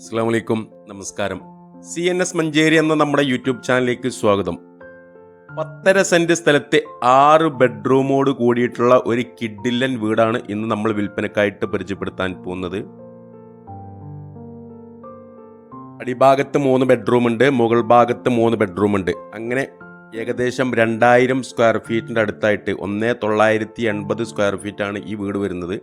അസ്സാം വലൈക്കും നമസ്കാരം. സി എൻ എസ് മഞ്ചേരി എന്ന നമ്മുടെ യൂട്യൂബ് ചാനലിലേക്ക് സ്വാഗതം. പത്തര സെന്റ് സ്ഥലത്തെ ആറ് ബെഡ്റൂമോട് കൂടിയിട്ടുള്ള ഒരു കിഡില്ലൻ വീടാണ് ഇന്ന് നമ്മൾ വിൽപ്പനക്കായിട്ട് പരിചയപ്പെടുത്താൻ പോകുന്നത്. അടിഭാഗത്ത് മൂന്ന് ബെഡ്റൂം ഉണ്ട് മുകൾ ഭാഗത്ത് മൂന്ന് ബെഡ്റൂം ഉണ്ട് അങ്ങനെ ഏകദേശം രണ്ടായിരം സ്ക്വയർ ഫീറ്റിന്റെ അടുത്തായിട്ട് ഒന്നേ തൊള്ളായിരത്തി എൺപത് സ്ക്വയർ ഫീറ്റാണ് ഈ വീട് വരുന്നത്.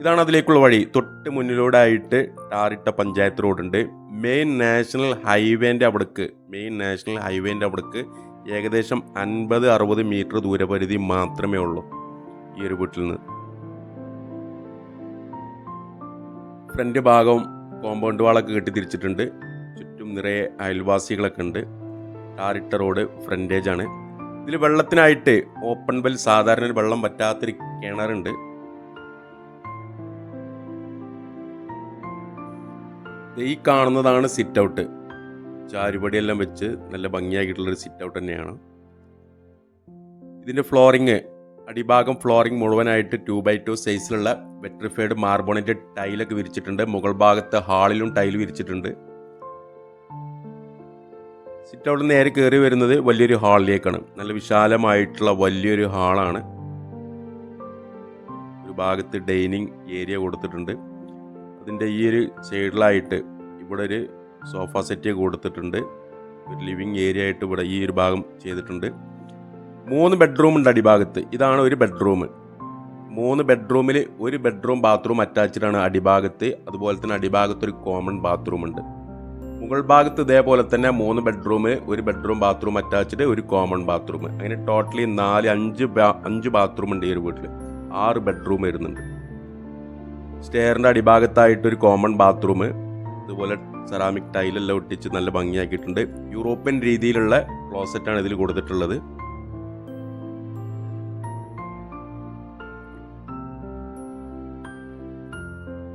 ഇതാണ് അതിലേക്കുള്ള വഴി. തൊട്ട് മുന്നിലൂടെ ആയിട്ട് ടാറിട്ട പഞ്ചായത്ത് റോഡുണ്ട്. മെയിൻ നാഷണൽ ഹൈവേന്റെ അവിടേക്ക് മെയിൻ നാഷണൽ ഹൈവേന്റെ അവിടേക്ക് ഏകദേശം അൻപത് അറുപത് മീറ്റർ ദൂരപരിധി മാത്രമേ ഉള്ളൂ ഈ ഒരു വീട്ടിൽ നിന്ന്. ഫ്രണ്ട് ഭാഗം കോമ്പൗണ്ട് വാളൊക്കെ കെട്ടി തിരിച്ചിട്ടുണ്ട്. ചുറ്റും നിറയെ അയൽവാസികളൊക്കെ ഉണ്ട്. ടാറിട്ട റോഡ് ഫ്രണ്ടേജ് ആണ് ഇതിൽ വെള്ളത്തിനായിട്ട് ഓപ്പൺ വെൽ സാധാരണ വെള്ളം പറ്റാത്തൊരു കിണറുണ്ട്. ഈ കാണുന്നതാണ് സിറ്റ് ഔട്ട് ചാരുപടിയെല്ലാം വെച്ച് നല്ല ഭംഗിയാക്കിയിട്ടുള്ളൊരു സിറ്റ് ഔട്ട് തന്നെയാണ്. ഇതിന്റെ ഫ്ലോറിങ് അടിഭാഗം ഫ്ലോറിങ് മുഴുവനായിട്ട് ടു ബൈ ടു സൈസിലുള്ള വെട്രിഫൈഡ് മാർബോണിന്റെ ടൈലൊക്കെ വിരിച്ചിട്ടുണ്ട്. മുകൾ ഭാഗത്ത് ഹാളിലും ടൈൽ വിരിച്ചിട്ടുണ്ട്. സിറ്റ് ഔട്ട് നേരെ കയറി വരുന്നത് വലിയൊരു ഹാളിലേക്കാണ്. നല്ല വിശാലമായിട്ടുള്ള വലിയൊരു ഹാളാണ്. ഒരു ഭാഗത്ത് ഡൈനിങ് ഏരിയ കൊടുത്തിട്ടുണ്ട്. അതിന്റെ ഈ ഒരു സൈഡിലായിട്ട് ഇവിടെ ഒരു സോഫ സെറ്റ് കൊടുത്തിട്ടുണ്ട്. ഒരു ലിവിങ് ഏരിയ ആയിട്ട് ഇവിടെ ഈ ഒരു ഭാഗം ചെയ്തിട്ടുണ്ട്. മൂന്ന് ബെഡ്റൂം ഉണ്ട് അടിഭാഗത്ത്. ഇതാണ് ഒരു ബെഡ്റൂം. മൂന്ന് ബെഡ്റൂമിൽ ഒരു ബെഡ്റൂം ബാത്റൂം അറ്റാച്ച്ഡ് ആണ് അടിഭാഗത്ത്. അതുപോലെ തന്നെ അടിഭാഗത്ത് ഒരു കോമൺ ബാത്റൂം ഉണ്ട്. മുകൾ ഭാഗത്ത് ഇതേപോലെ തന്നെ മൂന്ന് ബെഡ്റൂം ഒരു ബെഡ്റൂം ബാത്റൂം അറ്റാച്ച്ഡ് ഒരു കോമൺ ബാത്റൂം. അങ്ങനെ ടോട്ടലി നാല് അഞ്ച് അഞ്ച് ബാത്റൂം ഉണ്ട് ഈ ഒരു വീട്ടിൽ ആറ് ബെഡ്റൂം വരുന്നുണ്ട്. സ്റ്റെയറിന്റെ അടിഭാഗത്തായിട്ട് ഒരു കോമൺ ബാത്റൂം ഇതുപോലെ സെറാമിക് ടൈലെല്ലാം ഒട്ടിച്ച് നല്ല ഭംഗിയാക്കിയിട്ടുണ്ട്. യൂറോപ്യൻ രീതിയിലുള്ള ക്ലോസറ്റാണ് ഇതിൽ കൊടുത്തിട്ടുള്ളത്.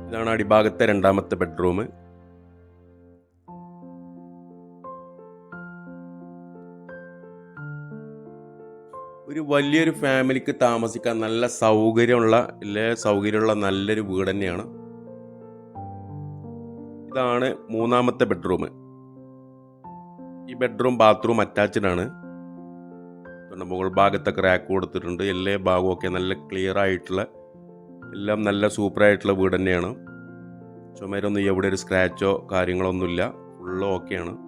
ഇതാണ് അടിഭാഗത്തെ രണ്ടാമത്തെ ബെഡ്റൂം. ഒരു വലിയൊരു ഫാമിലിക്ക് താമസിക്കാൻ നല്ല സൗകര്യമുള്ള എല്ലാ സൗകര്യമുള്ള നല്ലൊരു വീട് തന്നെയാണ്. ഇതാണ് മൂന്നാമത്തെ ബെഡ്റൂം. ഈ ബെഡ്റൂം ബാത്റൂം അറ്റാച്ച്ഡ് ആണ്. മുകൾ ഭാഗത്തൊക്കെ ക്രാക്ക് കൊടുത്തിട്ടുണ്ട്. എല്ലാ ഭാഗവും ഒക്കെ നല്ല ക്ലിയർ ആയിട്ടുള്ള എല്ലാം നല്ല സൂപ്പർ ആയിട്ടുള്ള വീട് തന്നെയാണ്. ചുമരൊന്നും എവിടെ ഒരു സ്ക്രാച്ചോ കാര്യങ്ങളൊന്നുമില്ല ഫുള്ള് ഓക്കെയാണ്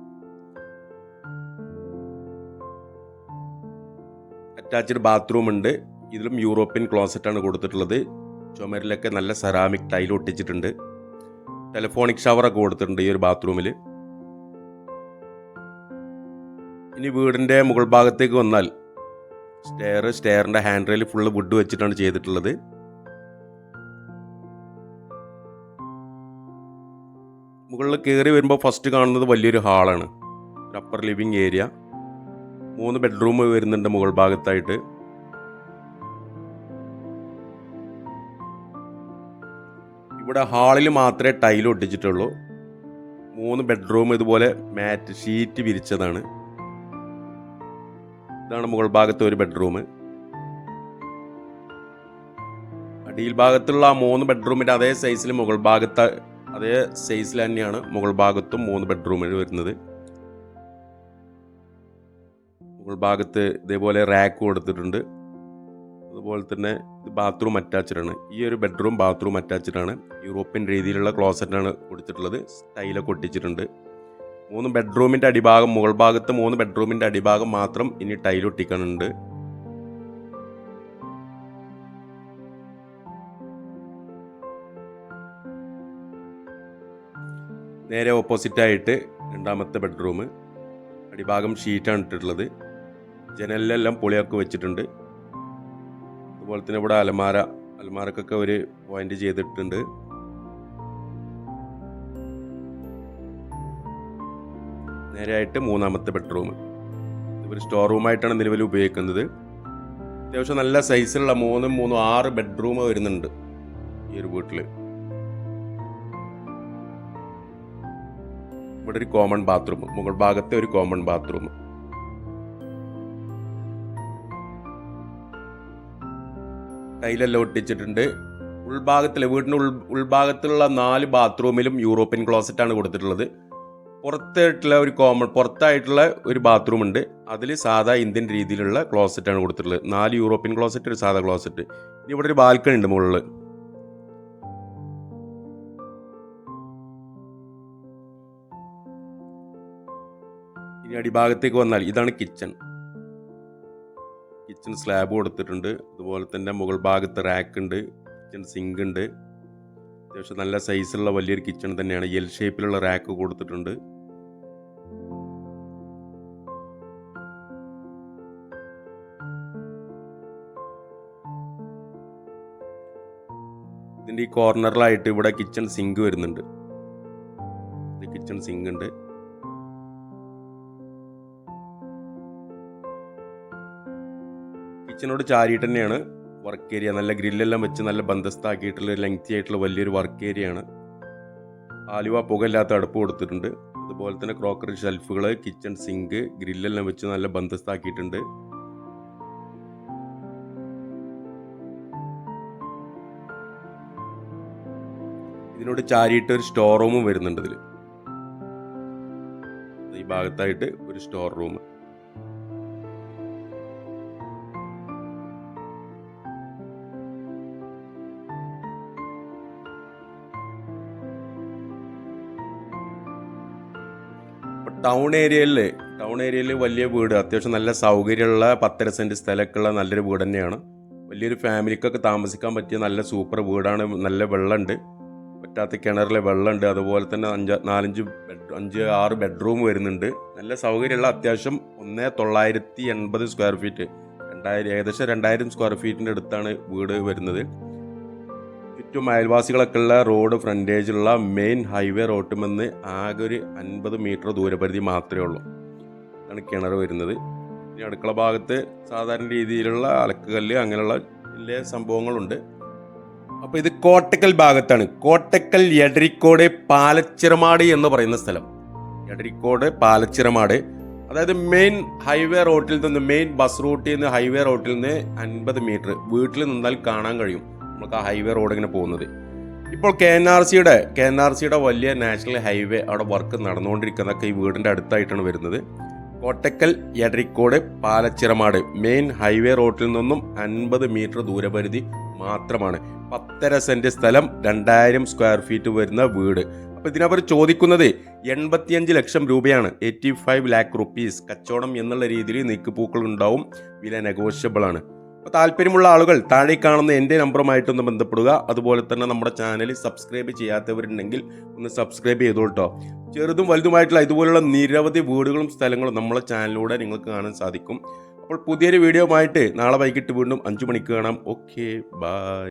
അറ്റാച്ച്ഡ് ബാത്റൂം ഉണ്ട്. ഇതിലും യൂറോപ്യൻ ക്ലോസറ്റാണ് കൊടുത്തിട്ടുള്ളത്. ചുമരിലൊക്കെ നല്ല സെറാമിക് ടൈൽ ഒട്ടിച്ചിട്ടുണ്ട്. ടെലിഫോണിക് ഷവറൊക്കെ കൊടുത്തിട്ടുണ്ട് ഈ ഒരു ബാത്റൂമിൽ ഇനി വീടിന്റെ മുകൾ ഭാഗത്തേക്ക് വന്നാൽ സ്റ്റെയർ സ്റ്റെയറിന്റെ ഹാൻഡ് റെയിൽ ഫുള്ള് വുഡ് വെച്ചിട്ടാണ് ചെയ്തിട്ടുള്ളത്. മുകളിൽ കയറി വരുമ്പോൾ ഫസ്റ്റ് കാണുന്നത് വലിയൊരു ഹാളാണ് അപ്പർ ലിവിങ് ഏരിയ മൂന്ന് ബെഡ്റൂം വരുന്നുണ്ട് മുകൾ ഭാഗത്തായിട്ട്. ഇവിടെ ഹാളിൽ മാത്രമേ ടൈൽ ഒട്ടിച്ചിട്ടുള്ളൂ. മൂന്ന് ബെഡ്റൂം ഇതുപോലെ മാറ്റ് ഷീറ്റ് വിരിച്ചതാണ്. ഇതാണ് മുകൾ ഭാഗത്തെ ഒരു ബെഡ്റൂം അടിയിൽ ഭാഗത്തുള്ള ആ മൂന്ന് ബെഡ്റൂമിന്റെ അതേ സൈസിൽ മുകൾ ഭാഗത്ത് അതേ സൈസിൽ തന്നെയാണ് മുകൾ ഭാഗത്തും മൂന്ന് ബെഡ്റൂമിൽ വരുന്നത്. മുകൾ ഭാഗത്ത് ഇതേപോലെ റാക്ക് കൊടുത്തിട്ടുണ്ട് അതുപോലെ തന്നെ ഇത് ബാത്റൂം അറ്റാച്ചഡാണ് ഈ ഒരു ബെഡ്റൂം ബാത്റൂം അറ്റാച്ചഡാണ് യൂറോപ്യൻ രീതിയിലുള്ള ക്ലോസറ്റാണ് കൊടുത്തിട്ടുള്ളത്. സ്റ്റൈലൊക്കെ ഒട്ടിച്ചിട്ടുണ്ട്. മൂന്ന് ബെഡ്റൂമിന്റെ അടിഭാഗം മുകൾ ഭാഗത്ത് മൂന്ന് ബെഡ്റൂമിന്റെ അടിഭാഗം മാത്രം ഇനി ടൈൽ ഒട്ടിക്കാനുണ്ട്. നേരെ ഓപ്പോസിറ്റായിട്ട് രണ്ടാമത്തെ ബെഡ്റൂം അടിഭാഗം ഷീറ്റാണ് ഇട്ടിട്ടുള്ളത്. ജനലിലെല്ലാം പൊളിയൊക്കെ വെച്ചിട്ടുണ്ട്. അതുപോലെ തന്നെ ഇവിടെ അലമാര അലമാരക്കൊക്കെ ഒരു പോയിന്റ് ചെയ്തിട്ടുണ്ട്. നേരെയായിട്ട് മൂന്നാമത്തെ ബെഡ്റൂം ഇതൊരു സ്റ്റോർ റൂമായിട്ടാണ് നിലവിൽ ഉപയോഗിക്കുന്നത്. അത്യാവശ്യം നല്ല സൈസിലുള്ള മൂന്നും മൂന്നും ആറ് ബെഡ്റൂം വരുന്നുണ്ട് ഈ ഒരു വീട്ടിൽ ഇവിടെ ഒരു കോമൺ ബാത്റൂം മുകൾ ഭാഗത്തെ ഒരു കോമൺ ബാത്റൂം ടൈലെല്ലാം ഒട്ടിച്ചിട്ടുണ്ട്. ഉൾഭാഗത്തിൽ വീടിന്റെ ഉൾ ഉൾഭാഗത്തുള്ള നാല് ബാത്റൂമിലും യൂറോപ്യൻ ക്ലോസറ്റാണ് കൊടുത്തിട്ടുള്ളത്. പുറത്തായിട്ടുള്ള ഒരു കോമൺ പുറത്തായിട്ടുള്ള ഒരു ബാത്റൂം ഉണ്ട് അതിൽ സാധാ ഇന്ത്യൻ രീതിയിലുള്ള ക്ലോസറ്റാണ് കൊടുത്തിട്ടുള്ളത്. നാല് യൂറോപ്യൻ ക്ലോസറ്റ് ഒരു സാധാ ക്ലോസറ്റ്. ഇവിടെ ഒരു ബാൽക്കണി ഉണ്ട് മുകളിൽ ഇനി അടിഭാഗത്തേക്ക് വന്നാൽ ഇതാണ് കിച്ചൺ. കിച്ചൺ സ്ലാബ് കൊടുത്തിട്ടുണ്ട്. അതുപോലെ തന്നെ മുകൾ ഭാഗത്ത് റാക്ക് ഉണ്ട് കിച്ചൺ സിങ്ക് ഉണ്ട്. അത്യാവശ്യം നല്ല സൈസുള്ള വലിയൊരു കിച്ചൺ തന്നെയാണ്. എൽ ഷേപ്പിലുള്ള റാക്ക് കൊടുത്തിട്ടുണ്ട്. ഇതിന്റെ ഈ കോർണറിലായിട്ട് ഇവിടെ കിച്ചൺ സിങ്ക് വരുന്നുണ്ട്. കിച്ചൺ സിങ്ക് ഉണ്ട്. കിച്ചനോട് ചാരിയിട്ട് തന്നെയാണ് വർക്ക് ഏരിയ നല്ല ഗ്രില്ലെല്ലാം വെച്ച് നല്ല ബന്ധസ്ഥാക്കിയിട്ടുള്ള ലെങ്തി ആയിട്ടുള്ള വലിയൊരു വർക്ക് ഏരിയയാണ് ആലുവ പുകയില്ലാത്ത അടുപ്പ് കൊടുത്തിട്ടുണ്ട്. അതുപോലെ തന്നെ ക്രോക്കറി ഷെൽഫുകൾ കിച്ചൺ സിങ്ക് ഗ്രില്ലെല്ലാം വെച്ച് നല്ല ബന്ധസ്ഥാക്കിയിട്ടുണ്ട് ഇതിനോട് ചാരിയിട്ട് ഒരു സ്റ്റോർ റൂമും വരുന്നുണ്ട് ഇതിൽ ഈ ഭാഗത്തായിട്ട് ഒരു സ്റ്റോർ റൂം ടൗൺ ഏരിയയിൽ ടൗൺ ഏരിയയിൽ വലിയ വീട് അത്യാവശ്യം നല്ല സൗകര്യമുള്ള പത്തര സെന്റ് സ്ഥലമൊക്കെ ഉള്ള നല്ലൊരു വീട് തന്നെയാണ്. വലിയൊരു ഫാമിലിക്കൊക്കെ താമസിക്കാൻ പറ്റിയ നല്ല സൂപ്പർ വീടാണ് നല്ല വെള്ളമുണ്ട് പറ്റാത്ത കിണറിലെ വെള്ളമുണ്ട് അതുപോലെ തന്നെ അഞ്ച് നാലഞ്ച് ബെഡ് അഞ്ച് ആറ് ബെഡ്റൂം വരുന്നുണ്ട്. നല്ല സൗകര്യമുള്ള അത്യാവശ്യം ഒന്നേ തൊള്ളായിരത്തി എൺപത് സ്ക്വയർ ഫീറ്റ് രണ്ടായിരം ഏകദേശം രണ്ടായിരം സ്ക്വയർ ഫീറ്റിന്റെ അടുത്താണ് വീട് വരുന്നത്. ചുറ്റും അയൽവാസികളൊക്കെ ഉള്ള റോഡ് ഫ്രണ്ടേജുള്ള മെയിൻ ഹൈവേ റോട്ടുമെന്ന് ആകെ ഒരു അൻപത് മീറ്റർ ദൂരപരിധി മാത്രമേ ഉള്ളൂ. ഇതാണ് കിണർ വരുന്നത്. ഇനി അടുക്കള ഭാഗത്ത് സാധാരണ രീതിയിലുള്ള അലക്കുകല്ല് അങ്ങനെയുള്ള വലിയ സംഭവങ്ങളുണ്ട്. അപ്പോൾ ഇത് കോട്ടക്കൽ ഭാഗത്താണ്. കോട്ടക്കൽ എടരിക്കോട് പാലച്ചിറമാട് എന്ന് പറയുന്ന സ്ഥലം. എടരിക്കോട് പാലച്ചിറമാട്. അതായത് മെയിൻ ഹൈവേ റോട്ടിൽ നിന്ന് മെയിൻ ബസ് റൂട്ടിൽ നിന്ന് ഹൈവേ റോട്ടിൽ നിന്ന് അൻപത് മീറ്റർ വീട്ടിൽ നിന്നാൽ കാണാൻ കഴിയും. നമുക്ക് ആ ഹൈവേ റോഡ് ഇങ്ങനെ പോകുന്നത്. ഇപ്പോൾ കെ എൻ ആർ സിയുടെ കെ എൻ ആർ സിയുടെ വലിയ നാഷണൽ ഹൈവേ അവിടെ വർക്ക് നടന്നുകൊണ്ടിരിക്കുന്നതൊക്കെ ഈ വീടിന്റെ അടുത്തായിട്ടാണ് വരുന്നത്. കോട്ടക്കൽ എടരിക്കോട് പാലച്ചിറമാട് മെയിൻ ഹൈവേ റോഡിൽ നിന്നും അൻപത് മീറ്റർ ദൂരപരിധി മാത്രമാണ്. പത്തര സെന്റ് സ്ഥലം രണ്ടായിരം സ്ക്വയർ ഫീറ്റ് വരുന്ന വീട്. അപ്പോൾ ഇതിനവർ ചോദിക്കുന്നത് എൺപത്തിയഞ്ച് ലക്ഷം രൂപയാണ്. എയ്റ്റി ഫൈവ് ലാക്ക് റുപ്പീസ് കച്ചവടം എന്നുള്ള രീതിയിൽ നീക്കുപൂക്കൾ ഉണ്ടാവും. വില നെഗോഷ്യബിൾ ആണ്. അപ്പോൾ താല്പര്യമുള്ള ആളുകൾ താഴെ കാണുന്ന എന്റെ നമ്പറുമായിട്ടൊന്ന് ബന്ധപ്പെടുക. അതുപോലെ തന്നെ നമ്മുടെ ചാനൽ സബ്സ്ക്രൈബ് ചെയ്യാത്തവരുണ്ടെങ്കിൽ ഒന്ന് സബ്സ്ക്രൈബ് ചെയ്തോട്ടോ ചെറുതും വലുതുമായിട്ടുള്ള ഇതുപോലുള്ള നിരവധി വീടുകളും സ്ഥലങ്ങളും നമ്മളെ ചാനലിലൂടെ നിങ്ങൾക്ക് കാണാൻ സാധിക്കും. അപ്പോൾ പുതിയൊരു വീഡിയോ ആയിട്ട് നാളെ വൈകിട്ട് വീണ്ടും അഞ്ചു മണിക്ക് കാണാം. Okay bye